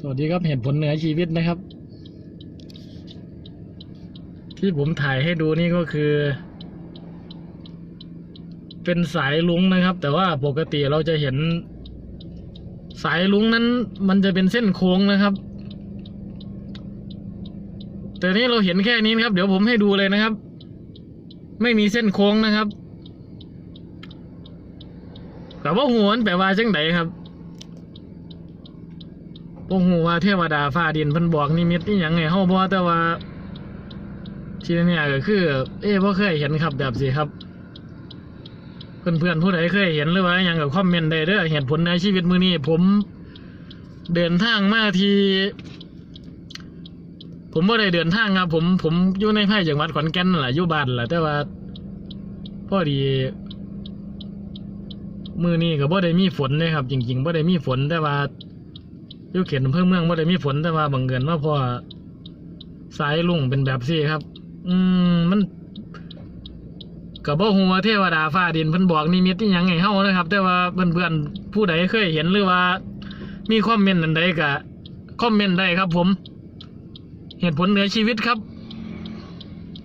สวัสดีครับเหตุผลเหนือชีวิตนะครับ ที่ผมถ่ายให้ดูนี่ก็คือ เป็นสายลุงนะครับ แต่ว่าปกติเราจะเห็น สายลุงนั้น มันจะเป็นเส้นโค้งนะครับ แต่นี่เราเห็นแค่นี้นะครับ เดี๋ยวผมให้ดูเลยนะครับ ไม่มีเส้นโค้งนะครับแต่ว่าหัวมันแปลว่าจังไดครับ โอ้โหว่าเทวดาฟ้าดินเพิ่นบอกนิมิตนี่ยังไงเฮาบ่แต่ว่าที่เนี่ยก็คือ เอ้บ่เคยเห็นครับแบบสิครับ เพื่อนๆผู้ใดเคยเห็นหรือว่ายังก็คอมเมนต์ได้เด้อเหตุผลในชีวิตมือนี้ผม เดินทางมาที่ผมบ่ได้เดินทางครับผมผมอยู่ในภาคจังหวัดขอนแก่นแหละอยู่บ้านแหละแต่ว่าพอดีมือนี้ก็บ่ได้มีฝนเลยครับ จริงๆบ่ได้มีฝนแต่ว่า ยุเขียนอำเภอเมืองบ่ได้มีฝนแต่ว่าบังเกินว่าพอสายลุงเป็นแบบซี่ครับ อืมมันกับ่หัวเทวดาฟ้าดินเพิ่นบอกนิมิตที่ยังไงเฮานะครับ แต่ว่าเพื่อนๆผู้ใดเคยเห็นหรือว่า มีคอมเมนต์อันใดก็คอมเมนต์ได้ครับ ผม เหตุผลเหนือชีวิตครับ